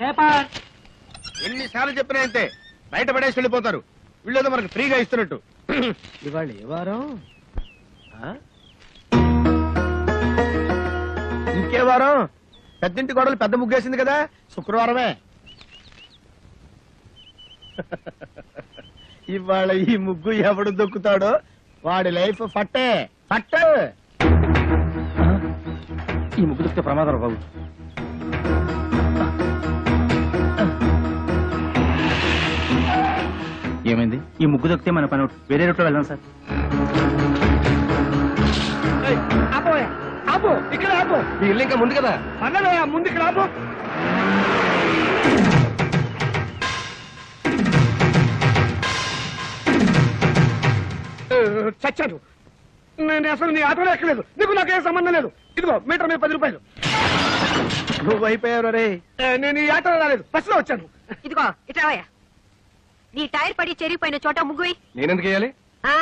Paper. ఎన్నిసార్లు చెప్పినా అంతే బయట పడేసి వెళ్ళిపోతారు. వీళ్ళేదో మనకు ఫ్రీగా ఇస్తున్నట్టు. ఇవాళ ఏ వారం? ఆ? ఇంకే వారం? పెద్దింటి గొడవలు పెద్ద ముగ్గేసింది కదా శుక్రవారమే. ఇవాళ ఈ ముగ్గు ఎవడు దొక్కుతాడో? వాడి లైఫ్ ఫట్టే. ఫట్టే. ఈ ముగ్గు దొక్కితే ప్రమాదం బాబు. ఏమైంది? ఈ ముగ్గు దొక్కితే మన పని. వేరే రూట్లో వెళ్దాం సార్. ఆపోయా ఆపు ఇక్కడ ఆపు. మీ ఇల్లు ఇంకా ముందు కదా? అన్నదయ్యా ముందు ఇక్కడ ఆపు. ఏ, చచ్చాను. నేను అసలు నీ ఆటోలో ఎక్కలేదు. నీకు నాకేం సంబంధం లేదు. ఇదిగో మీటర్ మీద పది రూపాయలు. నువ్వు అయిపోయావు రే. నేను ఈ ఆటోలో రాలేదు. బస్సులో వచ్చాను. ఇదిగో ఇట్రావయ్యా నీ టైర్ పడి చెరిగిపోయిన చోట ముగ్గు వేయ్. నేనెందుకు వేయాలి? ఆ?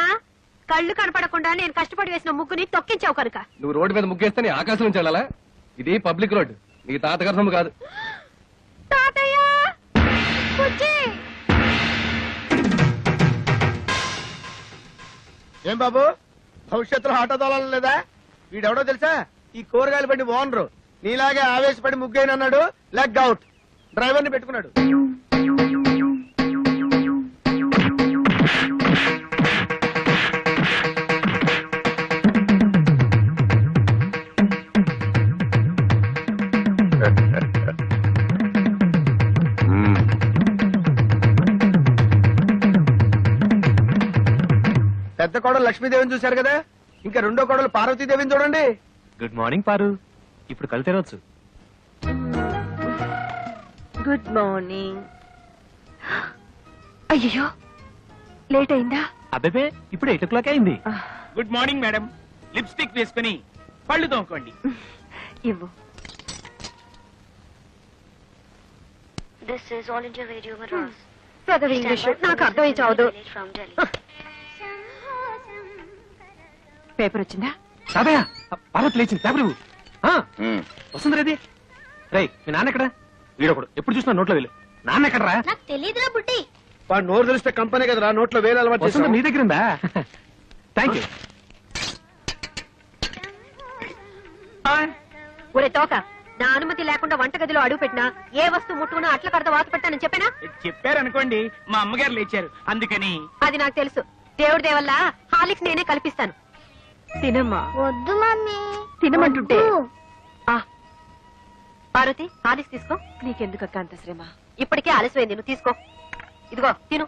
కళ్ళు కనపడకుండా నేను కష్టపడి వేసిన ముగ్గుని తొక్కించావు కనుక. నువ్వు రోడ్డు మీద ముగ్గేస్తే నీ ఆకాశం నుంచి వెళ్ళాలా? ఇది పబ్లిక్ రోడ్ నీ తాతగారి సొమ్ము కాదు. తాతయ్య! బుజ్జి! ఏం బాబు? భవిష్యత్తులో ఆటో తోలాలి లేదా? వీడెవడో తెలుసా? ఈ కూరగాయలు బండి ఓనరు. నీలాగే ఆవేశపడి ముగ్గైన అన్నాడు లెగ్ అవుట్ డ్రైవర్ని పెట్టుకున్నాడు. పెద్ద కోడలు లక్ష్మీదేవిని చూశారు కదా? ఇంకా రెండో కోడలు పార్వతీదేవిని చూడండి. గుడ్ మార్నింగ్ పారు ఇప్పుడు కళ్ళు తెరవచ్చు. గుడ్ మార్నింగ్ అయ్యో లేట్ అయిందా? అబ్బే ఇప్పుడు ఎయిట్ ఓ క్లాక్ అయింది గుడ్ మార్నింగ్ మేడం లిప్స్టిక్ వేసుకుని పళ్ళు తోముకోండి. ఇవ్వు. This is All India Radio Madras. చదువు ఇంగ్లీష్ నాకు అర్థమై చావదు. పేపర్ వచ్చిందా? తాతయ్య పార్వతి లేచింది. పేపర్ ఇవ్వు. ఆ, వస్తుంది రేది రే మీ నాన్న ఎక్కడ? వీడొకడు ఎప్పుడు చూసినా నోట్లో వెళ్ళు నాన్న ఎక్కడరా? నాకు తెలియదురా బుడ్డి. వాడు నోరు తెలిస్తే కంపెనీ కదరా నోట్లో వేలు అలవాటు వస్తుంది. నీ దగ్గర ఉందా? థ్యాంక్ యూ ఒరే తోక నా అనుమతి లేకుండా వంటగదిలో అడుగు పెట్టినా ఏ వస్తువు ముట్టుకున్నా అట్ల కడత వాత పెట్టానని చెప్పానా? చెప్పారనుకోండి మా అమ్మగారు లేచారు. అందుకని అది నాకు తెలుసు. దేవుడి దేవల్ల హాలిక్స్ నేనే కల్పిస్తాను. తినమ్మా. వద్దు మమ్మీ తినమంటుంటే. ఆ. పార్వతి హాలిక్స్ తీసుకో. నీకెందుకు అక్క అంత శ్రమ? ఇప్పటికే ఆలస్యమైంది నువ్వు తీసుకో. ఇదిగో తిను.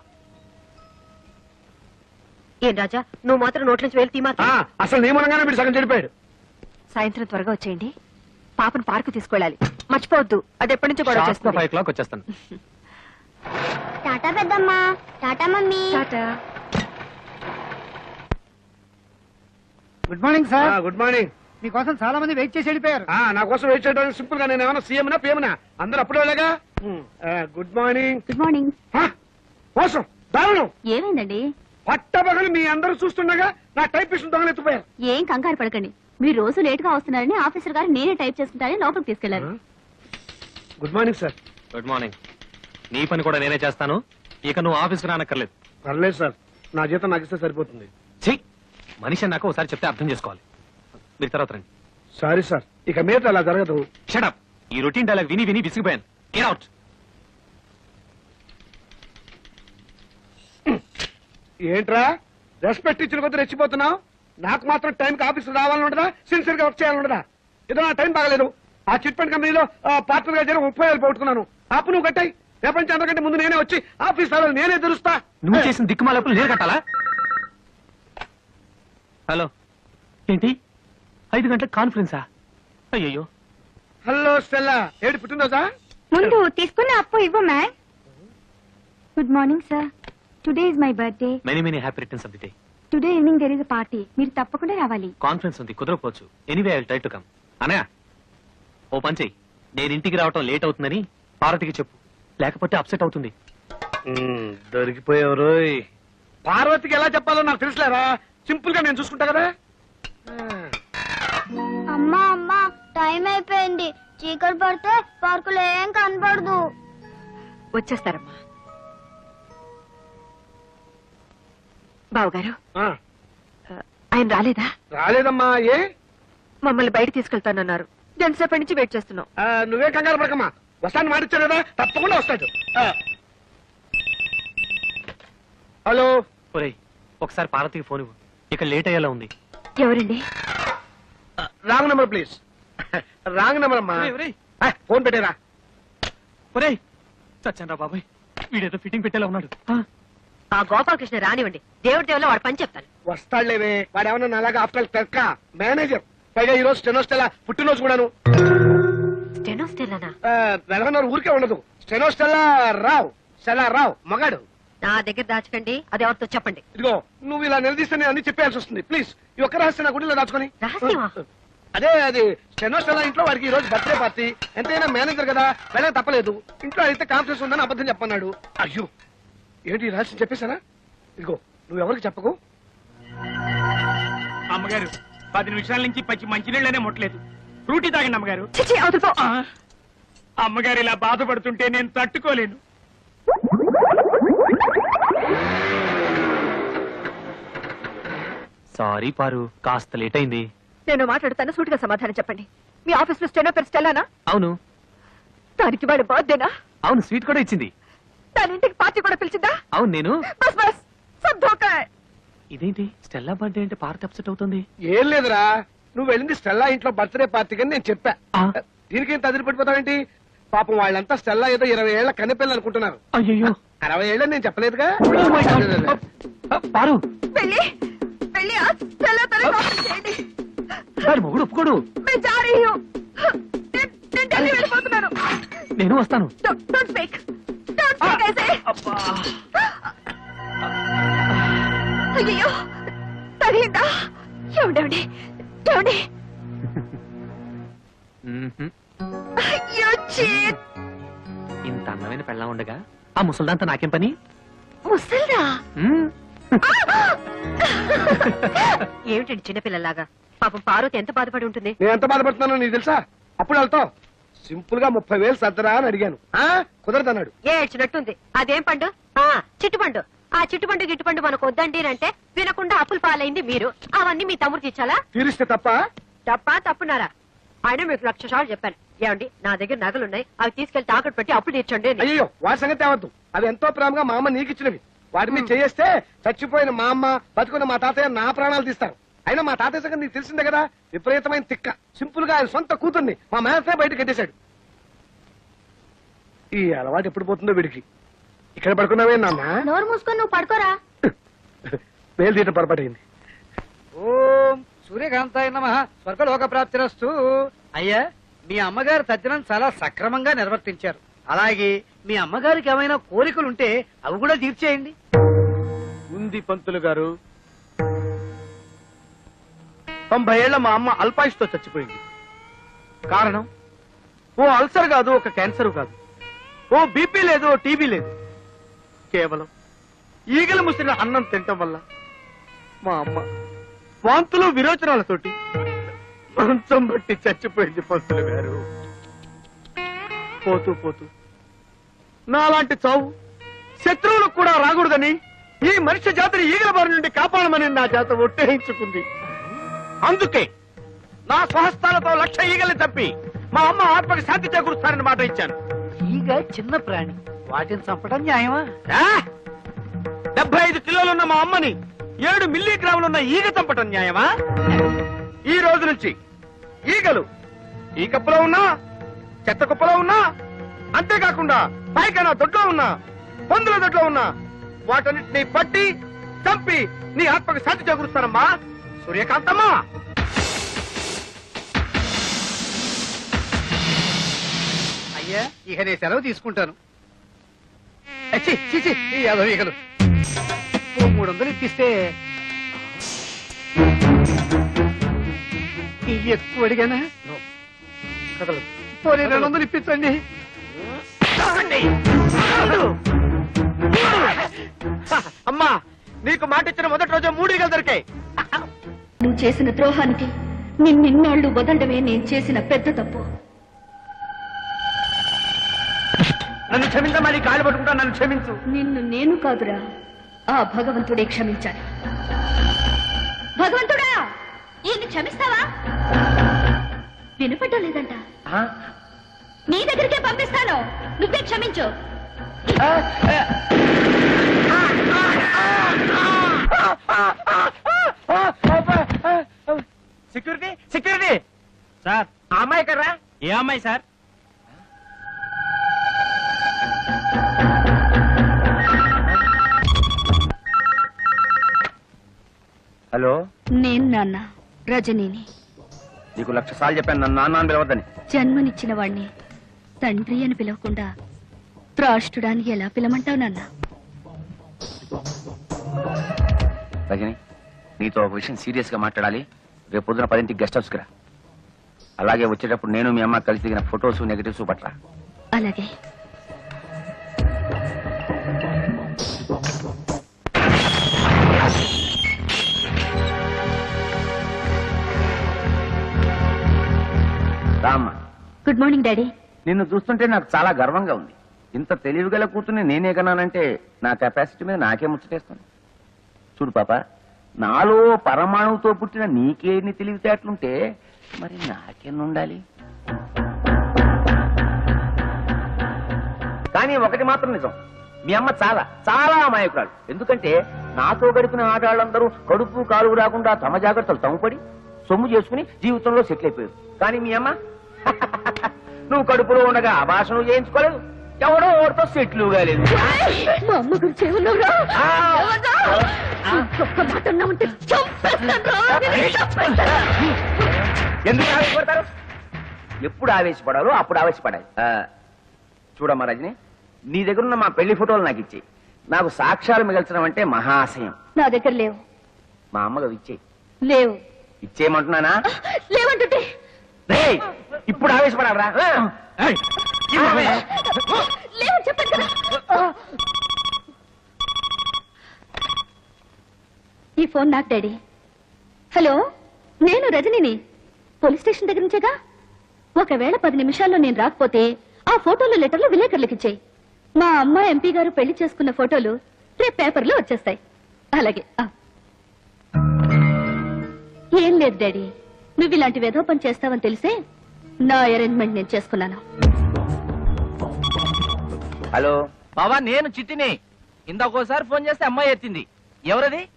ఏం రాజా నువ్వు మాత్రం నోట్ల నుంచి వెళ్ళి తీమా ఆ, అసలు సగం చెడిపోయాడు సాయంత్రం త్వరగా వచ్చేయండి. పాపను పార్కు తీసుకెళ్ళాలి. మర్చిపోవద్దు. అది ఎప్పటి నుంచో గొడవ ఫైవ్ క్లాక్ వచ్చేస్తాను. టాటా పెద్దమ్మా tata mummy. Tata. Good morning sir good morning మీకోసం చాలా మంది వెయిట్ చేసి వెళ్ళిపోయారు. ఆ, నా కోసం వెయిట్ చేయడానికి సింపుల్గా నేను ఏమైనా సీఎం నా పిఎం నా? అందరూ అప్పుడే వెళ్ళగా? గుడ్ మార్నింగ్ గుడ్ మార్నింగ్ మోసం. దారుణం. ఏమైందండి? పట్టబగలు మీ అందరూ చూస్తుండగా నా టైపిస్ట్ దొంగలు ఎత్తుపోయారు ఏం కంగారు పడకండి. మీరు రోజు లేట్గా వస్తున్నారని ఆఫీసర్ గారు నేనే టైప్ చేసుకుంటానని లోపలికి తీసుకెళ్ళారు. Good morning sir good morning నీ పని కూడా నేనే చేస్తాను. ఇక నువ్వు ఆఫీస్కి రానక్కర్లేదు. పర్లేదు సార్ నా జీతం నాకు ఇస్తే సరిపోతుంది. చెయ్యి మనిషి నాకు ఒకసారి చెప్తే అర్థం చేసుకోవాలి. మీరు తర్వాత రండి. Sorry sir. ఇక మీద అలా జరగదు. షడప్ ఈ రొటీన్ డైలాగ్ విని విని విసిగిపోయాను. గెట్ అవుట్ ఏంట్రా? రెస్పెక్ట్ ఇచ్చిన కొద్ది రెచ్చిపోతున్నావు? నాకు మాత్రం టైంకి ఆఫీస్ రావాలని ఉండదా? సిన్సియర్గా వర్క్ చేయాలని ఉండదా? ఏదో నా టైం బాగలేదు. ఆ చిట్ ఫండ్ కంపెనీలో పార్ట్నర్గా జరిగి ముప్పై వేలు పోగొట్టుకున్నాను. అప్పు నువ్వు కట్టాయి. ప్రపంచం అందరికంటే ముందు నేనే వచ్చి ఆఫీస్ రావాలి నేనే తెరుస్తా. నువ్వు చేసిన దిక్కుమాలప్పుడు నేను కట్టాలా? హలో. ఏంటి? ఐదు గంటలకు కాన్ఫరెన్సా అయ్యయ్యో. Hello Stella. ఏడు పుట్టినరోజా? ముందు తీసుకున్న అప్పు ఇవ్వు ma'am. Good morning sir today is my birthday many many happy returns of the day today evening there is party మీరు తప్పకుండా రావాలి. కాన్ఫరెన్స్ ఉంది కుదరకపోవచ్చు. Anyway I try to come Anaya ఓ పని చెయ్యి. నేను ఇంటికి రావటం లేట్ అవుతుందని పార్వతికి చెప్పు. లేకపోతే అప్సెట్ అవుతుంది. దొరికిపోయావు పార్వతికి ఎలా చెప్పాలో నాకు తెలుసులేరా? సింపుల్గా నేను చూసుకుంటా కదా? అమ్మా అమ్మా టైం అయిపోయింది. చీకటి పడితే పార్కులో ఏం కనపడదు. వచ్చేస్తారమ్మా. బావగారు ఆ, ఆయన రాలేదా? రాలేదమ్మా ఏ? మమ్మల్ని బయట తీసుకెళ్తానన్నారు. ఎంతసేపటి నుంచి వెయిట్ చేస్తున్నాం. ఆ, నువ్వే కంగారు పడకమ్మా. వస్తాను మాటిచ్చారు కదా? తప్పకుండా వస్తాడు. ఆ. హలో. ఒరేయ్ ఒకసారి పార్వతికి ఫోన్ ఇవ్వు. ఇక లేట్ అయ్యేలా ఉంది. ఎవరండి? Wrong number please. Wrong number అమ్మా ఒరేయ్, ఒరేయ్. ఆ, ఫోన్ పెట్టేరా. ఒరేయ్ చచ్చాను రా బాబాయ్. వీడేదో ఫిట్టింగ్ పెట్టేలా ఉన్నాడు. ఆ, ఆ గోపాలకృష్ణ రానివ్వండి. దేవుడి దేవులో వాడు పని చెప్తాను. వస్తాడులేవే. వాడు ఏమన్నా అలాగా ఆఫ్టర్ తెక్క మేనేజర్. పైగా ఈ రోజు స్టెనోస్టెలా పుట్టినరోజు కూడాను. స్టెనోస్టెల్లానా నెలకొన్నర ఊరికే ఉండదు. Steno Stella Rao. Stella Rao. మగాడు. నా దగ్గర దాచకండి అది ఎవరితో చెప్పండి. ఇదిగో నువ్వు ఇలా నిలదీస్తే నేను అన్ని చెప్పేయాల్సి వస్తుంది. ప్లీజ్ ఈ ఒక్క రహస్యం నా గుడిలో దాచుకొని. రహస్యమా? అదే అది స్టెనోస్టెల్లా ఇంట్లో వాడికి ఈ రోజు బర్త్డే పార్టీ ఎంతైనా మేనేజర్ కదా వెళ్ళక తప్పలేదు. ఇంట్లో అయితే కాన్ఫరెన్స్ ఉందని అబద్ధం చెప్పన్నాడు అయ్యో ఏంటి రహస్యం చెప్పేశానా? ఇదిగో నువ్వు ఎవరికి చెప్పకు? అమ్మగారు పది నిమిషాల నుంచి పచ్చి మంచినీళ్ళనే ముట్టలేదు. ఫ్రూటీ తాగండి అమ్మగారు. ఆ, అమ్మగారు ఇలా బాధపడుతుంటే నేను తట్టుకోలేను. సారీ పారు కాస్త లేట్ అయింది. నేను మాట్లాడుతాను సూటిగా సమాధానం చెప్పండి. మీ ఆఫీస్లో స్టెనో పేరు స్టెల్లానా అవును. దానికి వాడు బర్త్డేనా? అవును స్వీట్ కూడా ఇచ్చింది. దాని ఇంటికి పార్టీ కూడా పిలిచిందా? అవును నేను. బస్ బస్. సబ్ ధోకా హై. ఇదేంటి? స్టెల్లా బర్త్డే అంటే పార్వతి అప్సెట్ అవుతుంది. ఏం లేదురా. నువ్వు వెళ్ళింది స్టెల్లా ఇంట్లో బర్త్డే పార్టీకి అని నేను చెప్పా. ఆ. దీనికి ఏం తదిరి పడిపోతావేంటి? పాపం వాళ్ళంతా స్టెల్లా ఏదో ఇరవై ఏళ్ళ కన్నెపిల్లలు అనుకుంటున్నారు. అయ్యో అరవై ఏళ్ళని నేను చెప్పలేదుగా. పారు వెళ్ళి. వెళ్ళి చేయండి. మొగుడు ఒప్పుకోడు. నేను వస్తాను. అయ్యో అయ్యో ఇంత అందమైన పెళ్ళా ఉండగా ఆ ముసల్దాంతో నాకేం పని? ముసల్దా? ఏమిటండి చిన్నపిల్లలాగా? పాపం పార్వతి ఎంత బాధపడి ఉంటుంది? నేను ఎంత బాధపడుతున్నానో నీకు తెలుసా? అప్పుడు వెళ్తావు సింపుల్గా ముప్పై వేలు సర్దరా అని అడిగాను. ఆ? కుదరదన్నాడు. ఏడ్చినట్టుంది. అదేం పండు? ఆ చిట్టుపండు ఆ చిట్టుపండు గిట్టుపండు మనకు వద్దండి అంటే వినకుండా అప్పులు పాలైంది మీరు. అవన్నీ మీ తమ్ముడు తీర్చాలా తీరిస్తే తప్ప? తప్పా తప్పున్నారా? ఆయన మీకు లక్ష సార్లు చెప్పాను. ఏమండి నా దగ్గర నగలున్నాయి. అవి తీసుకెళ్ళి తాకట్టు పెట్టి అప్పులు తీర్చండి అని. అయ్యో వాడి సంగతి అవద్దు అవి ఎంతో ప్రేమగా మా అమ్మ నీకు ఇచ్చినవి. వాటి మీద చేస్తే చచ్చిపోయిన మా అమ్మ బతుకున్న మా తాతయ్య నా ప్రాణాలు తీస్తారు. అయినా మా తాతయ్య సంగతి నీకు తెలిసిందే కదా? విపరీతమైన తిక్క. సింపుల్గా ఆయన సొంత కూతుర్ని మా మేనసే బయట కట్టేశాడు. ఈ అలవాటు ఎప్పుడు పోతుందో వీడికి. ఇక్కడ పడుకున్నావే నాన్న? నోరు మూసుకొని నువ్వు పడుకోరా. వేలు తీయటం పొరపాటైంది. ఓం సూర్యకాంతాయ నమ. స్వర్గలోక ప్రాప్తిరస్తు అయ్యా మీ అమ్మగారు తద్దినం చాలా సక్రమంగా నిర్వర్తించారు. అలాగే మీ అమ్మగారికి ఏమైనా కోరికలుంటే అవి కూడా తీర్చేయండి. ఉంది పంతులు గారు. తొంభై ఏళ్ళ మా అమ్మ అల్పాయుష్తో చచ్చిపోయింది. కారణం ఓ అల్సర్ కాదు ఒక క్యాన్సర్ కాదు. ఓ బీపీ లేదు ఓ టీబీ లేదు. కేవలం ఈగలు ముసిన అన్నం తినటం వల్ల మా అమ్మ వాంతులు విరోచనాలతోటి మంచం బట్టి చచ్చిపోయింది పంతులు గారు. పోతూ పోతూ నాలాంటి చావు. శత్రువులకు కూడా రాకూడదని ఈ మనిషి జాతిని ఈగల బారి నుండి కాపాడమని నా జాత ఒట్టేయించుకుంది అందుకే నా స్వహస్తాలతో లక్ష ఈగల్ని తప్పి మా అమ్మ ఆత్మకి శాంతి చేకూరుస్తానని మాట ఇచ్చాను. ఈగ చిన్న ప్రాణి. వాటిని చంపడం న్యాయమా? డెబ్బై ఐదు కిలోలున్న మా అమ్మని ఏడు మిల్లీగ్రాములున్న ఈగ చంపటం న్యాయమా? ఈ రోజు నుంచి ఈగలు ఈ కప్పులో ఉన్నా చెత్త కుప్పలో ఉన్నా అంతేకాకుండా పైకైనా దొడ్లో ఉన్నా పందుల దొడ్లో ఉన్నా వాటన్నిటిని పట్టి చంపి నీ ఆత్మకు శాంతి చేకూరుస్తానమ్మా. సూర్యకాంతమ్మా! అయ్యా ఇక నేను సెలవు తీసుకుంటాను. యాదవ మూడు వందలు ఇప్పిస్తే. ఎక్కువ అడిగానా? కదలదు. పోనీ రెండు వందలు ఇప్పించండి. అమ్మా నీకు మాట ఇచ్చిన మొదటి రోజు మూడు ఈగలు దొరికాయి. నువ్వు చేసిన ద్రోహానికి నిన్నెన్నాళ్ళు వదలడమే నేను చేసిన పెద్ద తప్పు. నన్ను క్షమించమని కాళ్ళు పట్టుకుంటా నన్ను క్షమించు. నిన్ను నేను కాదురా ఆ భగవంతుడే క్షమించాలి. భగవంతుడా! ఈయన్ని క్షమిస్తావా? వినపడ్డం లేదంట. నీ దగ్గరికే పంపిస్తాను. నువ్వే క్షమించు. Security security. సార్. ఆ అమ్మాయి కర్రా ఏ అమ్మాయి సార్? హలో? నేను నాన్న రజనీని. నీకు లక్ష సార్లు చెప్పాను నన్ను నాన్న అని పిలవద్దని. జన్మనిచ్చిన వాణ్ణి. తండ్రి అని పిలవకుండా త్రాష్టుడానికి ఎలా పిలమంటావు నాన్న? రజని నీతో ఒక విషయం సీరియస్గా మాట్లాడాలి. రేపు పొద్దున పదింటికి గెస్ట్ హౌస్కి రా. అలాగే వచ్చేటప్పుడు నేను మీ అమ్మ కలిసి దిగిన ఫొటోస్ నెగటివ్స్ పట్రా అలాగే. రామ్మ. Good morning daddy. నిన్ను చూస్తుంటే నాకు చాలా గర్వంగా ఉంది. ఇంత తెలివిగల కూతుర్ని నేనే కన్నానంటే నా కెపాసిటీ మీద నాకే ముచ్చటేస్తుంది. చూడు పాప నాలో పరమాణువుతో పుట్టిన నీకేన్ని తెలివితేటలుంటే మరి నాకెన్నుండాలి? కానీ ఒకటి మాత్రం నిజం. మీ అమ్మ చాలా చాలా అమాయకురాలు. ఎందుకంటే నాతో గడిపిన ఆడాళ్ళందరూ కడుపు కాలువ రాకుండా తమ జాగ్రత్తలు తమ్ముపడి సొమ్ము చేసుకుని జీవితంలో సెటిల్ అయిపోయారు. కానీ మీ అమ్మ? నువ్వు కడుపులో ఉండగా అభాషణ చేయించుకోలేదు. ఎవడో ఓడితో సెటిల్ కాలేదు. మా అమ్మ గురించి ఏమన్నావురా? మాట. ఎందుకు ఆవేశపడతారు? ఎప్పుడు ఆవేశపడాలో అప్పుడు ఆవేశపడాలి. చూడమ్మా రజని నీ దగ్గర ఉన్న మా పెళ్ళి ఫోటోలు నాకు ఇచ్చేయి. నాకు సాక్ష్యాలు మిగల్చడం అంటే మహాశయం నా దగ్గర లేవు. మా అమ్మగా ఇచ్చేయి. లేవు. ఇచ్చేయమంటున్నానా? లేవంటుంటే. రేయ్, ఇప్పుడు ఆవేశపడాలరా? ఆ. లేవని చెప్పాను కదా. ఈ ఫోన్ నాకు డాడీ. హలో నేను రజనిని. పోలీస్ స్టేషన్ దగ్గర నుంచేగా? ఒకవేళ పది నిమిషాల్లో నేను రాకపోతే ఆ ఫోటోలు లెటర్లు విలేకరులకు ఇచ్చేయి. మా అమ్మ ఎంపీ గారు పెళ్ళి చేసుకున్న ఫోటోలు రేపు పేపర్లో వచ్చేస్తాయి. అలాగే. ఏం లేదు డాడీ. నువ్వు ఇలాంటి వెధవ పని చేస్తావని తెలిసే నా అరేంజ్మెంట్ నేను చేసుకున్నాను. హలో. బావా నేను చిట్టిని. ఇందాకోసారి ఫోన్ చేస్తే అమ్మాయి ఎత్తింది. ఎవరది?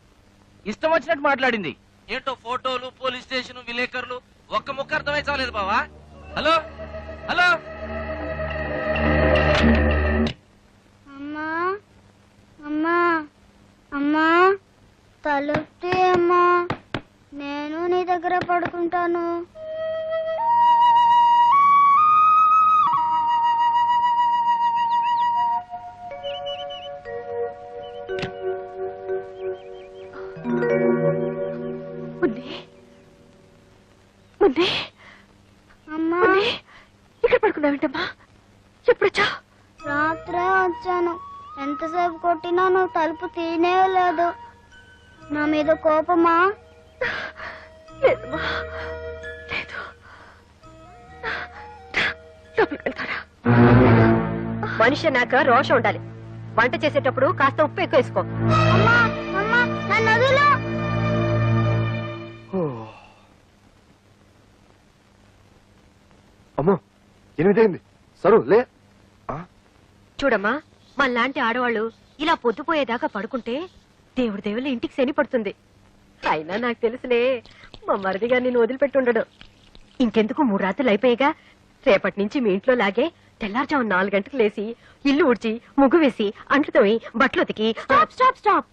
ఇష్టం వచ్చినట్టు మాట్లాడింది. ఏంటో ఫోటోలు పోలీస్ స్టేషన్ విలేకరులు? ఒక్క ముక్క అర్థమై చాలేదు బావా. హలో? హలో? అమ్మా అమ్మా అమ్మా తలుపుతీ అమ్మా. నేను నీ దగ్గర పడుకుంటాను. నువ్వు తలుపు తీనే లేదు నా మీద కోపమా? మనిషి అన్నాక రోషం ఉండాలి. వంట చేసేటప్పుడు కాస్త ఉప్పు ఎక్కువ వేసుకో. అమ్మో ఎనిమిదైంది సరు లే. చూడమ్మా మనలాంటి ఆడవాళ్ళు ఇలా పొద్దుపోయేదాకా పడుకుంటే దేవుడి దేవుళ్ళ ఇంటికి శని పడుతుంది. అయినా నాకు తెలుసులే మా మరిదిగా నేను వదిలిపెట్టుండడు ఇంకెందుకు మూడు రాత్రులు అయిపోయాగా రేపటి నుంచి మీ ఇంట్లో లాగే తెల్లారుజాము నాలుగు గంటలకు లేసి ఇల్లు ఊడ్చి ముగ్గు వేసి అంట్లు తోమి బట్టలు ఉతికి. Stop stop stop.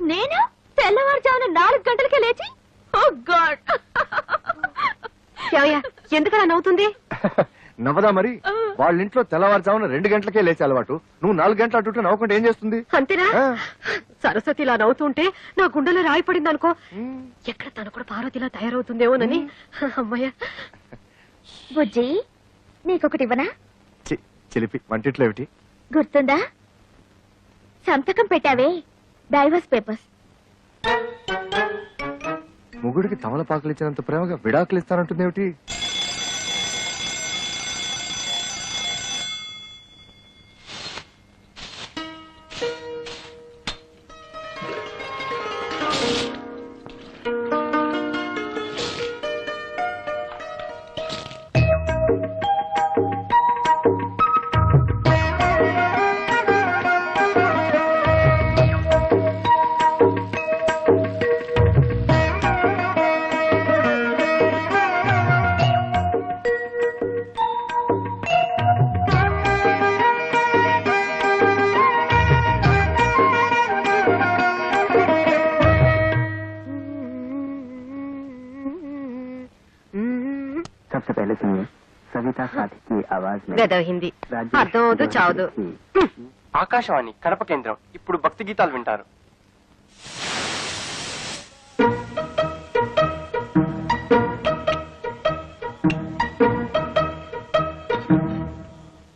నేను? తెల్లవారుజామున నాలుగు గంటలకే లేచి? Oh God. ఏమయ్యా, ఎందుకలా నవ్వుతుంది? నవ్వదా మరి? వాళ్ళ ఇంట్లో తెల్లవారుజామున రెండు గంటలకే లేచే అలవాటు. నువ్వు నాలుగు గంటల అటుంటే నవ్వకుండా ఏం చేస్తుంది? అంతేనా. సరస్వతి ఇలా నవ్వుతుంటే నా గుండెలో రాయి పడింది అనుకో ఎక్కడ తను కూడా పార్వతిలా తయారవుతుందేమోనని. అమ్మయ్య. బుజ్జి నీకొకటి ఇవ్వనా? చిలిపి వంటిట్లో ఏమిటి? గుర్తుందా? సంతకం పెట్టావే డైవర్స్ పేపర్స్. ముగుడికి తమలపాకులు ఇచ్చినంత ప్రేమగా విడాకులు ఇస్తానంటుంది ఏమిటి వెదవ అర్థం అవదు చావుదు. ఆకాశవాణి కడప కేంద్రం. ఇప్పుడు భక్తి గీతాలు వింటారు.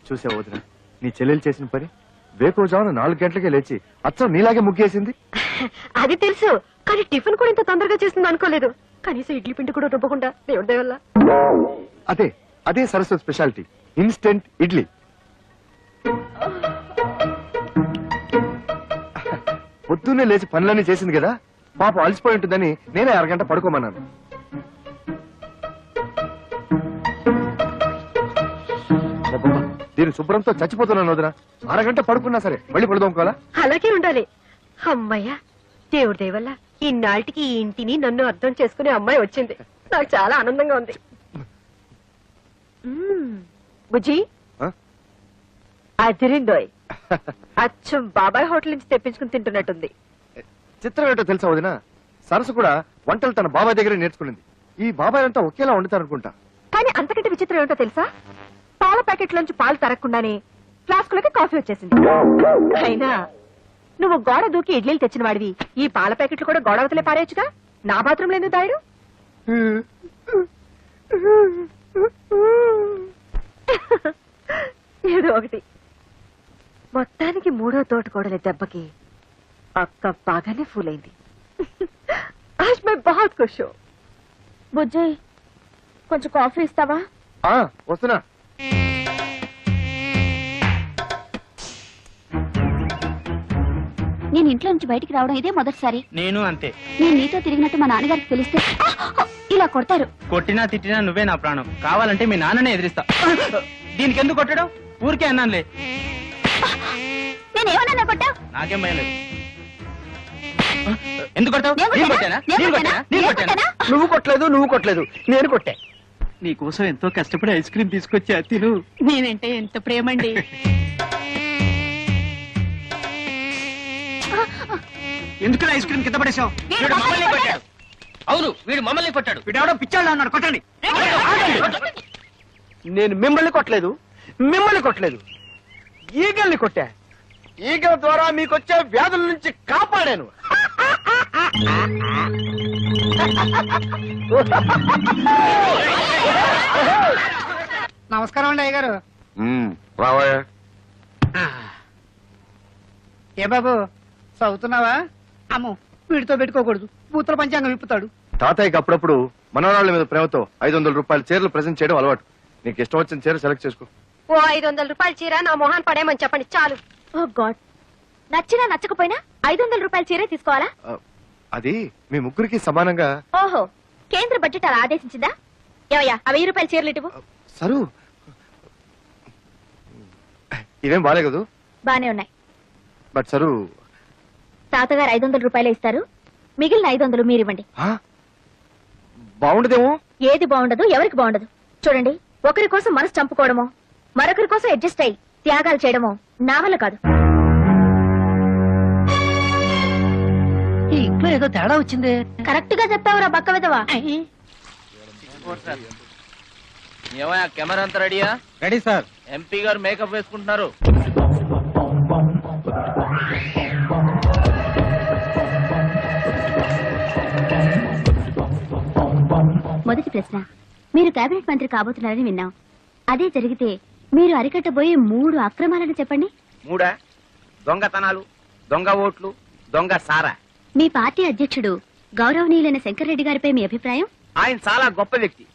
చూసే వదిన? నీ చెల్లెలు చేసిన పని? వేకోజామున నాలుగు గంటలకే లేచి అచ్చం నీలాగే ముగ్గేసింది? అది తెలుసు. కానీ టిఫిన్ కూడా ఇంత తొందరగా చేసింది అనుకోలేదు. కనీసం ఇడ్లీ పిండి కూడా రుబ్బకుండా దేవుడి వల్ల. అదే అదే సరస్వతి స్పెషాలిటీ. ఇన్స్టెంట్ ఇడ్లీ. పొద్దున్నే లేచి పనులన్నీ చేసింది కదా పాప అలసిపోయి ఉంటుందని నేనే అరగంట పడుకోమన్నాను. దీని శుభ్రంతో చచ్చిపోతున్నాను వదిన. అరగంట పడుకున్నా సరే మళ్ళీ పడుదోముకోవాలా అలాగే ఉండాలి. అమ్మయ్యా దేవుడి దయ వల్ల ఇన్నాళ్ళకి ఈ ఇంటిని నన్ను అర్థం చేసుకునే అమ్మాయి వచ్చింది. నాకు చాలా ఆనందంగా ఉంది. బుజ్జి? అదిరిందోయ్. అచ్చం బాబాయ్ హోటల్ నుంచి తెప్పించుకుని తింటున్నట్టుంది. చిత్రం ఏంటో తెలుసా వదిన? సరస్సు కూడా వంటలు తన బాబాయ్ దగ్గరే నేర్చుకునింది. ఈ బాబాయ్ అంతా ఒకేలా వండుతారనుకుంటా. కానీ అంతకంటే విచిత్రం ఏంటో తెలుసా? పాల ప్యాకెట్ లోంచి పాలు తరగకుండానే ఫ్లాస్కులకి కాఫీ వచ్చేసింది. అయినా నువ్వు గోడ దూకి ఇడ్లీలు తెచ్చిన వాడివి ఈ పాల ప్యాకెట్లు కూడా గోడ అవతలే పారేయచ్చుగా? నా బాత్రూంలో ఎందుకు దాయడు ఏదో ఒకటి. మొత్తానికి మూడో తోటి కోడలి దెబ్బకి అక్క బాగానే ఫూల్ అయింది ఆజ్ మై బాత్ ఖుష్. బుజ్జి కొంచెం కాఫీ ఇస్తావా? ఆ వస్తున్నా. నేను ఇంట్లో నుంచి బయటికి రావడం ఇదే మొదటిసారి. నేను అంతే. నేను నీతో తిరిగినట్టు మా నాన్నగారికి తెలిస్తే ఇలా కొడతారు. కొట్టినా తిట్టినా నువ్వే నా ప్రాణం. కావాలంటే మీ నాన్ననే ఎదిరిస్తా. దీనికి ఎందుకు కొట్టడం? ఊరికే అన్నానులే. నేను ఏమన్నా కొట్టా నాకేం భయం లేదు. ఎందుకు కొడతావు? నేను నేను కొట్టానా? కొట్టానా? నేను నేను కొట్టానా? కొట్టానా? నేను నేను కొట్టానా? కొట్టానా? నువ్వు కొట్టలేదు నువ్వు కొట్టలేదు. నేను కొట్టా. నీ కోసం ఎంతో కష్టపడి ఐస్ క్రీమ్ తీసుకొచ్చా తిను. నేనంటే ఎంత ప్రేమండి. ఎందుకు ఐస్ క్రీమ్ కింద పడేసావు వీడు మమ్మల్ని కొట్టాడు. అవును వీడు మమ్మల్ని కొట్టాడు. వీడెవడో పిచ్చాడు అన్నాడు కొట్టండి. నేను మిమ్మల్ని కొట్టలేదు మిమ్మల్ని కొట్టలేదు. ఈగల్ని కొట్టా. ఈగల ద్వారా మీకు వచ్చే వ్యాధుల నుంచి కాపాడాను. నమస్కారం అండి అయ్యగారు. రావయ్యా. ఏ బాబు చదువుతున్నావా? అమ్మో వీడితో పెట్టుకోకూడదు. పూతల పంచాంగం విప్పుతాడు. తాతయ్యకి అప్పుడప్పుడు మనవరాళ్ళ మీద ప్రేమతో ఐదు వందల రూపాయల చీరలు ప్రెజెంట్ చేయడం అలవాటు. నీకు ఇష్టం వచ్చిన చీర సెలెక్ట్ చేసుకో. ఓ ఐదు వందల రూపాయల చీర నా మొహాన్ పడేయమని చెప్పండి చాలు. Oh God. నచ్చినా నచ్చకపోయినా ఐదు వందల రూపాయల చీరే తీసుకోవాలా? అది మీ ముగ్గురికి సమానంగా. ఓహో కేంద్ర బడ్జెట్ అలా ఆదేశించిందా? ఏవయ్యా ఆ వెయ్యి రూపాయల చీరలు ఇటువు. సరు. ఇవేం బాలే కదూ? బానే ఉన్నాయి. బట్ సరు తాతగారు ఐదు వందల రూపాయలే ఇస్తారు. మిగిలిన ఐదు వందలు మీరివ్వండి? బాగుండదేమో ఏది బాగుండదు ఎవరికి బాగుండదు చూడండి ఒకరి కోసం మనసు చంపుకోవడమో మరొకరి కోసం అడ్జస్ట్ అయ్యి త్యాగాలు చేయడమో నా వల్ల కాదు. ఈ ఇంట్లో ఏదో తేడా వచ్చింది. కరెక్ట్గా చెప్తావురా బక్క విధవా ఏమయ్యా కెమెరా అంతా రెడీయా? Ready sir. ఎంపీ గారు మేకప్ వేసుకుంటున్నారు. మొదటి ప్రశ్న? మీరు కేబినెట్ మంత్రి కాబోతున్నారని విన్నాం. అదే జరిగితే మీరు అరికట్టబోయే మూడు అక్రమాలను చెప్పండి. మూడా? దొంగతనాలు దొంగ ఓట్లు దొంగ సారా. మీ పార్టీ అధ్యక్షుడు గౌరవనీయులైన శంకర్రెడ్డి గారిపై మీ అభిప్రాయం? ఆయన చాలా గొప్ప వ్యక్తి.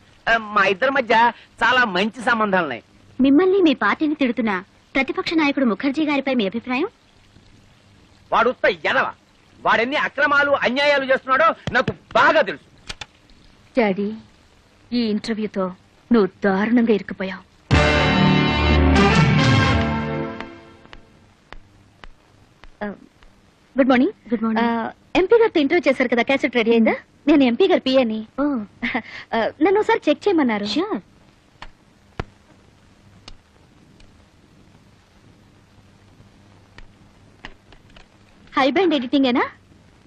మా ఇద్దరి మధ్య చాలా మంచి సంబంధాలున్నాయి మిమ్మల్ని మీ పార్టీని తిడుతున్న ప్రతిపక్ష నాయకుడు ముఖర్జీ గారిపై మీ అభిప్రాయం? వాడు ఉత్త ఎదవ. వాడెన్ని అక్రమాలు అన్యాయాలు చేస్తున్నాడో నాకు బాగా తెలుసు. డాడీ ఈ ఇంటర్వ్యూతో నువ్వు దారుణంగా ఇరుక్కుపోయావు. Good morning. Good morning. MP గారితో ఇంటర్వ్యూ చేశారు కదా క్యాసెట్ రెడీ అయిందా? నేను ఎంపీ గారి పియని నన్ను ఒకసారి చెక్ చేయమన్నారు. హై బ్యాండ్ ఎడిటింగ్ ఏనా?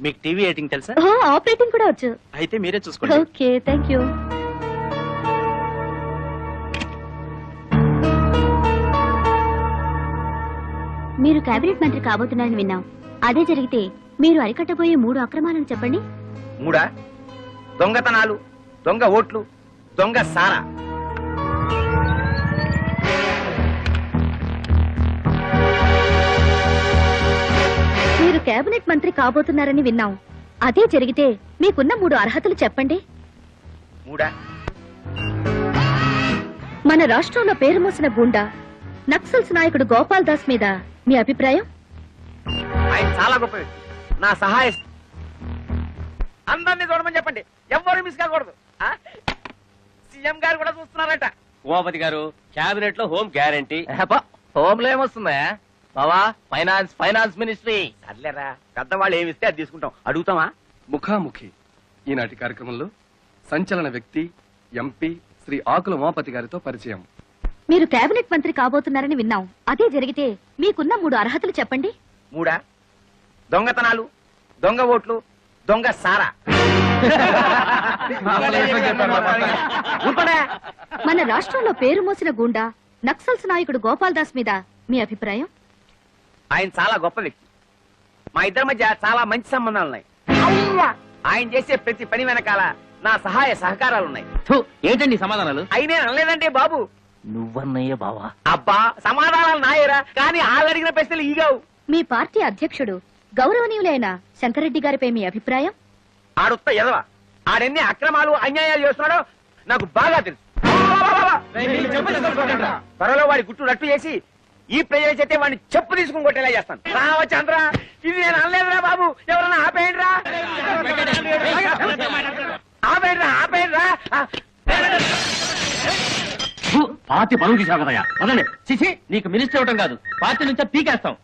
మీకు టీవీ ఎయిటింగ్ తెలుసా? ఆపరేటింగ్ కూడా వచ్చు. అయితే మీరే చూసుకోండి. ఓకే థ్యాంక్ యూ మీరు కేబినెట్ మంత్రి కాబోతున్నారని విన్నాం. అదే జరిగితే మీరు అరికట్టబోయే మూడు అక్రమాలను చెప్పండి. మూడా? దొంగతనాలు దొంగ ఓట్లు దొంగ సారా. మీరు కేబినెట్ మంత్రి కాబోతున్నారని విన్నాం. అదే జరిగితే మీకున్న మూడు అర్హతలు చెప్పండి. మన రాష్ట్రంలో పేరు మోసిన గుండా నక్సల్స్ నాయకుడు గోపాల్ దాస్ మీద మీ అభిప్రాయం? ఆయన చాలా గొప్ప వ్యక్తి. నా సహాయ అందరినీ చూడమని చెప్పండి. ఎవ్వరు మిస్ కాకూడదు. ఆ? సీఎం గారు కూడా చూస్తున్నారట. ఉమాపతి గారు క్యాబినెట్లో హోమ్ గ్యారంటీ. హోమ్లో ఏమొస్తుందా? బావా ఫైనాన్స్ ఫైనాన్స్ మినిస్ట్రీ. సర్లేరా పెద్దవాళ్ళు ఏమి ఇస్తే అది తీసుకుంటాం. అడుగుతామా ముఖాముఖి. ఈనాటి కార్యక్రమంలో సంచలన వ్యక్తి ఎంపీ శ్రీ ఆకుల ఉమాపతి గారితో పరిచయం. మీరు కేబినెట్ మంత్రి కాబోతున్నారని విన్నాం. అదే జరిగితే మీకున్న మూడు అర్హతలు చెప్పండి. మూడా? దొంగతనాలు దొంగ ఓట్లు దొంగ సారా. మన రాష్ట్రంలో పేరు మోసిన గుండా నక్సల్స్ నాయకుడు గోపాల్ దాస్ మీద మీ అభిప్రాయం? ఆయన చాలా గొప్ప వ్యక్తి. మా ఇద్దరి మధ్య చాలా మంచి సంబంధాలు ఉన్నాయి. ఆయన చేసే ప్రతి పని వెనకాల నా సహాయ సహకారాలు ఉన్నాయి. ఏంటండి సమాధానాలు? అయినే అనలేదంటే బాబు నువ్వన్నయ్య బావా. అబ్బా సమాధానాలు నాయరా కానీ వాళ్ళు అడిగిన ప్రశ్నలు ఈగావు. మీ పార్టీ అధ్యక్షుడు గౌరవనీయులైన శంకరెడ్డి గారిపై మీ అభిప్రాయం? ఆడుత్త ఎదవ? ఆడెన్ని అక్రమాలు అన్యాయాలు చేస్తున్నాడో నాకు బాగా తెలుసు. త్వరలో వాడి గుట్టు రట్టు చేసి ఈ ప్రజల చేతే వాడిని చెప్పు తీసుకుని కొట్టేలా చేస్తాను. రావ చంద్ర. ఇది నేను అనలేదురా బాబు. ఎవరన్నా ఆపేయండి రా ఆపేయండి రా ఆపేయండి రా పార్టీ పనులు తీసావు కదయ్యా. వదండి చిచి నీకు మినిస్టర్ ఇవ్వడం కాదు. పార్టీ నుంచే పీకేస్తాం.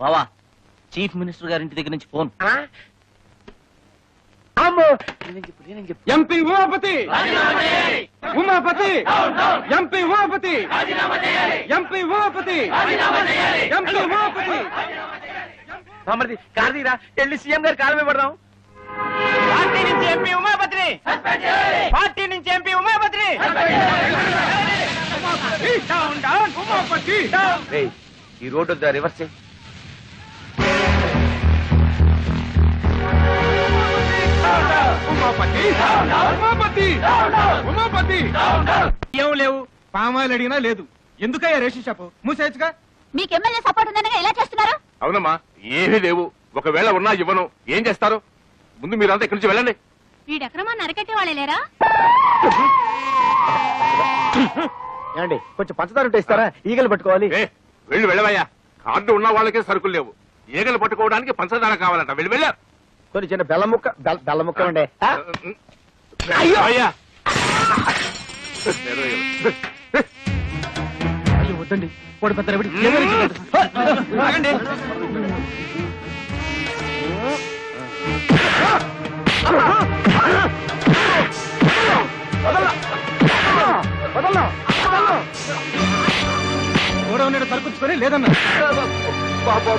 బావా చీఫ్ మినిస్టర్ గారి ఇంటి దగ్గర నుంచి phone. MP Umapathi! Umapathi! MP Umapathi! MP Umapathi! MP Umapathi! మమ్మల్ని కార్తీరా వెళ్ళి సీఎం గారి కాలమే పడదాం. నుంచి ఎంపీ ఉమాపతిని. పార్టీ నుంచి ఎంపీ ఉమాపతిని. రేయ్, ఈ రోడ్డు వద్ద రివర్స్ చేయి? ఉమాపతి! ఉమాపతి! ఉమాపతి! ఏం లేవు. పామాయిల్ అడిగినా లేదు. ఎందుకయ్యా రేషన్ షాపు? మూసేయచ్చుగా? మీకు ఎమ్మెల్యే సపోర్ట్ ఉందనగా ఎలా చేస్తున్నారు? అవునమ్మా ఏమీ లేవు. ఒకవేళ ఉన్నా ఇవ్వను. ఏం చేస్తారు? ముందు మీరంతా ఇక్కడి నుంచి వెళ్ళండి. వీడి అక్రమాన్ని అరకట్టే వాళ్ళే లేరా? ఏమండి కొంచెం పంచదార ఉంటే ఇస్తారా? ఈగలు పట్టుకోవాలి. ఏ వెళ్ళి వెళ్ళవయ్యా. కార్డు ఉన్న వాళ్ళకే సరుకులు లేవు. ఈగలు పట్టుకోవడానికి పంచదార కావాలంట. వెళ్ళి వెళ్ళా. కొన్ని చిన్న బెల్ల ముక్క బెల్ల ముక్క ఉండే. అయ్యో! అయ్యా! అయ్యో వద్దండి. వాడు పెద్ద రవిడి. ఆగండి. కూడా ఉన్నాడు సరుకుంచుకొని లేదన్నా. బాబు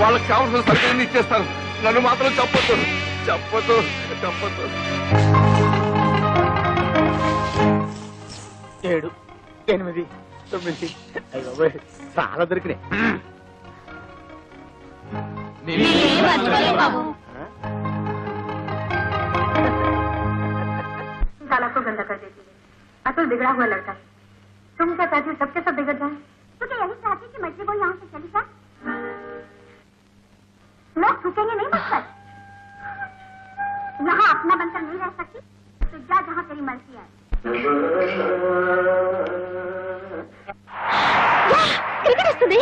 వాళ్ళకి కావాల్సిన సరుకులన్నీ ఇచ్చేస్తాను. నన్ను మాత్రం చెప్పొద్దు. చెప్పొద్దు చెప్పొద్దు. ఏడు ఎనిమిది తొమ్మిది. చాలా దొరికినాయి. साला को गंदा कर देती है असल बिगड़ा हुआ लड़का है तुम क्या चाहती हो सबके सब बिगड़ जाए तो क्या यही चाहती कि मछली को यहाँ से चली जाए लोग थूकेंगे नहीं मुझ पर यहाँ अपना बनकर नहीं रह सकती तो जा जहाँ तेरी मर्जी है వస్తుంది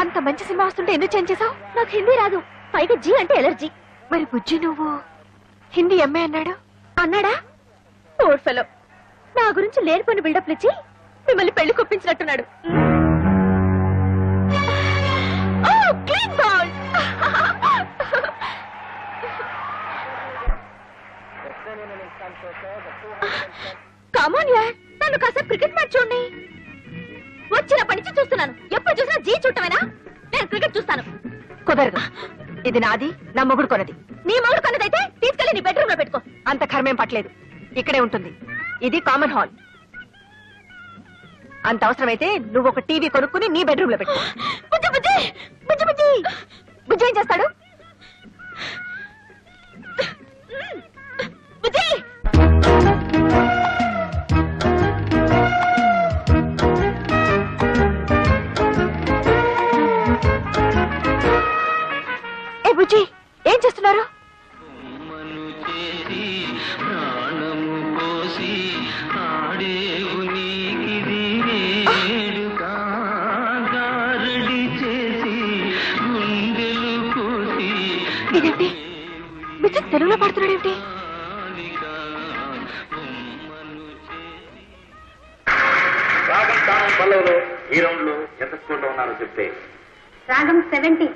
అంత మంచి సినిమా వస్తుంటే ఎందుకు చేంజ్ చేసావు నాకు హిందీ రాదు పైగా జీ అంటే ఎలర్జీ మరి బుజ్జి నువ్వు హిందీ ఎంఏ అన్నాడు? అన్నాడా? ఓర్ఫలో నా గురించి లేనిపోని బిల్డప్ ఇచ్చి మిమ్మల్ని పెళ్ళి కొప్పించినట్టున్నాడు. ఓ, clean నన్ను కాసేపు క్రికెట్ మ్యాచ్ చూడండి. వచ్చినప్పటి నుంచి చూస్తున్నాను. ఎప్పుడు చూసినా జీ చుట్టమేనా నేను క్రికెట్ చూస్తాను. కుదరదు. ఇది నాది నా మొగుడు కొన్నది. నీ మొగుడు కొన్నదైతే తీసుకెళ్ళి నీ బెడ్రూమ్లో పెట్టుకో. అంత కర్మేం పట్టలేదు. ఇక్కడే ఉంటుంది. ఇది కామన్ హాల్ అంత అవసరమైతే నువ్వు ఒక టీవీ కొనుక్కుని నీ బెడ్రూమ్లో పెట్టు బుజ్జి బుజ్జి బుజ్జి బుజ్జి. బుజ్జి ఏం చేస్తాడు? బుజ్జి! ఏ బుజ్జి ఏం చేస్తున్నారు? ఇదేంటి? బుజ్జి తెలుగులో పాడుతున్నాడు ఏమిటి పల్లవులు ఈ రౌండ్లో ఎంత స్కోర్లో ఉన్నారో చెప్తే రాగం సెవెంటీ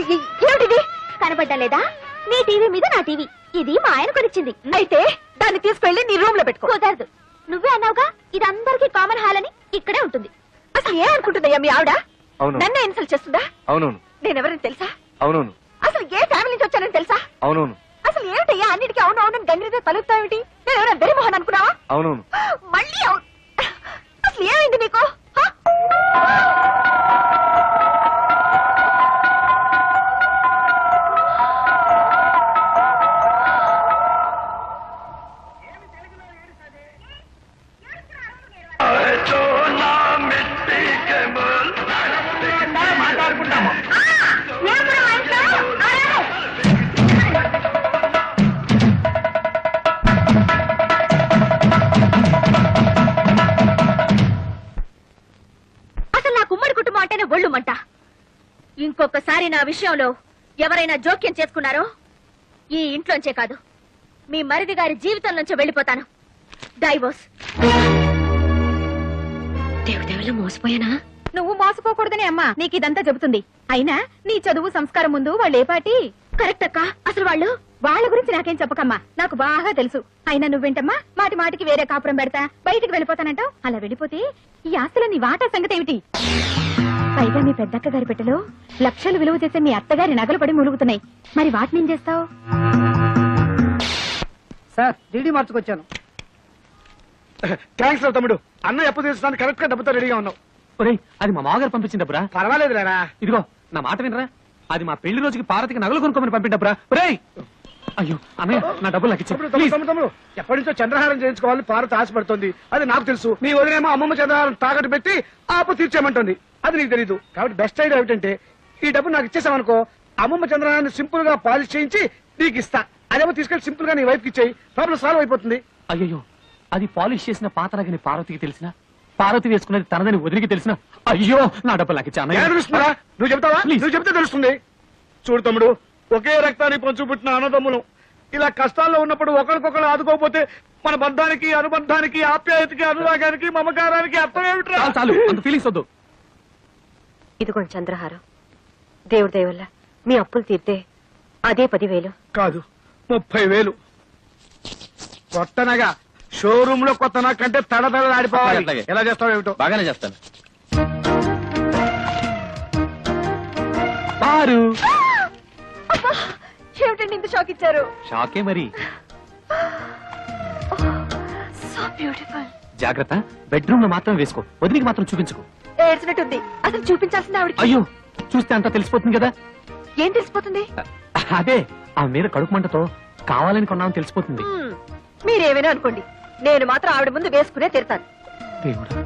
ఏమిటిది కనపడ్డా లేదా? నీ టీవీ మీద నా టీవీ. ఇది మా ఆయన కొనిచ్చింది. అయితే దాన్ని తీసుకెళ్ళి నీ రూమ్లో పెట్టుకో. కుదరదు. నువ్వే అన్నావుగా ఇది అందరికీ కామన్ హాల్ అని ఇక్కడే ఉంటుంది. అసలు ఏమనుకుంటుందయ్యా మీ ఆవిడ? అవును. నన్నే ఇన్సల్ట్ చేస్తుందా? అవునవును. నేనెవరని తెలుసా? అవునవును. అసలు ఏ ఫ్యామిలీ నుంచి వచ్చానని తెలుసా? అవునవును. అసలు ఏమిటయ్యా అన్నిటికీ అవును అవునని గంగిరితో తలుపుతావేమిటి? నేను ఎవరైనా బెరిమోహన్ అనుకున్నావా? అవునవును. మళ్ళీ అవును. అసలు ఏమైంది నీకు? నా విషయంలో ఎవరైనా జోక్యం చేసుకున్నారో ఈ ఇంట్లోంచే కాదు. మీ మరిది గారి జీవితం నుంచి వెళ్ళిపోతాను. డైవోర్స్. దేవుడెవలో మోసపోయానా? నువ్వు మోసపోకూడదని అమ్మా. నీకు ఇదంతా చెబుతుంది. అయినా నీ చదువు సంస్కారం ముందు వాళ్ళు ఏ పాటి కరెక్ట్ అక్క. అసలు వాళ్ళు? వాళ్ళ గురించి నాకేం చెప్పకమ్మా. నాకు బాగా తెలుసు. అయినా నువ్వేంటమ్మా? మాటి మాటికి వేరే కాపురం పెడతా? బయటికి వెళ్ళిపోతానంటావు? అలా వెళ్ళిపోతే ఈ ఆస్తుల నీ వాటా సంగతి ఏమిటి? పైగా మీ పెద్దక్క గారి పెట్టెలో లక్షలు విలువ చేసే మీ అత్తగారి నగలు పడి ములుగుతున్నాయి. మరి వాటిని ఏం చేస్తావు? Sir DD మార్చుకొచ్చాను. థ్యాంక్స్ రా తమ్ముడు. అన్న ఎప్పుడు తీసుకోవడానికి కరెక్ట్గా డబ్బుతో రెడీగా ఉన్నావు. ఒరేయ్ అది మా మామగారు పంపించిన డబ్బురా? పర్వాలేదు లేరా ఇదిగో నా మాట వినరా? అది మా పెళ్ళి రోజుకి పార్వతికి నగలు కొనుక్కోమని పంపిన డబ్బురా ఒరేయ్! అయ్యో అన్నయ్య నా డబ్బులు నాకు తమ్ముడు ఎప్పటి నుంచో చంద్రహారం చేయించుకోవాలని పార్వతి ఆశపడుతుంది. అది నాకు తెలుసు. నీ వదిలేమో అమ్మమ్మ చంద్రహారం తాకట్టు పెట్టి ఆపు తీర్చేయమంటుంది. అది నీకు తెలీదు. కాబట్టి బెస్ట్ ఐడియా ఏమిటంటే ఈ డబ్బు నాకు ఇచ్చేసామనుకో అమ్మమ్మ చంద్రహారాన్ని సింపుల్గా పాలిష్ చేయించి నీకు ఇస్తా. అదేమో తీసుకెళ్ళి సింపుల్గా నీ వైఫ్ ఇచ్చేయి. ప్రాబ్లం సాల్వ్ అయిపోతుంది. అయ్యో అది పాలిష్ చేసిన పాతరగని పార్వతికి తెలిసిన? పార్వతి వేసుకున్నది తనదని వదిలికి తెలిసిన? అయ్యో నా డబ్బులు నాకు ఇచ్చి ఎలా అన్నయ్య తెలుస్తుందా నువ్వు చెప్తావా. నువ్వు చెప్తే తెలుస్తుంది. చూడు తమ్ముడు ఒకే రక్తాన్ని పంచు పుట్టిన అన్నదమ్ములు. ఇలా కష్టాల్లో ఉన్నప్పుడు ఒకరికొకరు ఆదుకోకపోతే మన బంధానికి అనుబంధానికి ఆప్యాయతకి అనురాగానికి మమకారానికి అర్థం ఏమిట్రా? చాలు చాలు. అంత ఫీలింగ్స్ వద్దు. ఇదిగోండి చంద్రహారం. దేవుడి దయ వల్ల మీ అప్పులు తీర్తే అదే పదివేలు. కాదు ముప్పై వేలు కొత్తనగా షోరూమ్లో కొత్త కంటే తడతడ ఆడిపోవాలి. అట్లాగే. ఎలా చేస్తావు ఏమిటో? బాగానే చేస్తాను. పారు. ఏమిటండి ఇంత షాక్ ఇచ్చారు? షాకే మరి? సో బ్యూటిఫుల్ జాగ్రత్త బెడ్రూమ్లో మాత్రం వేసుకో వదిలికి మాత్రం చూపించుకో. ఏడ్చినట్టుంది. అసలు చూపించాల్సింది ఆవిడకి. అయ్యో చూస్తే అంతా తెలిసిపోతుంది కదా? ఏం తెలిసిపోతుంది? అదే ఆ మీద కడుపు మంటతో కావాలని కొన్నామని తెలిసిపోతుంది. హ్మ్, మీరేమైనా అనుకోండి నేను మాత్రం ఆవిడ ముందు వేసుకునే తిడతాను. దేవుడా.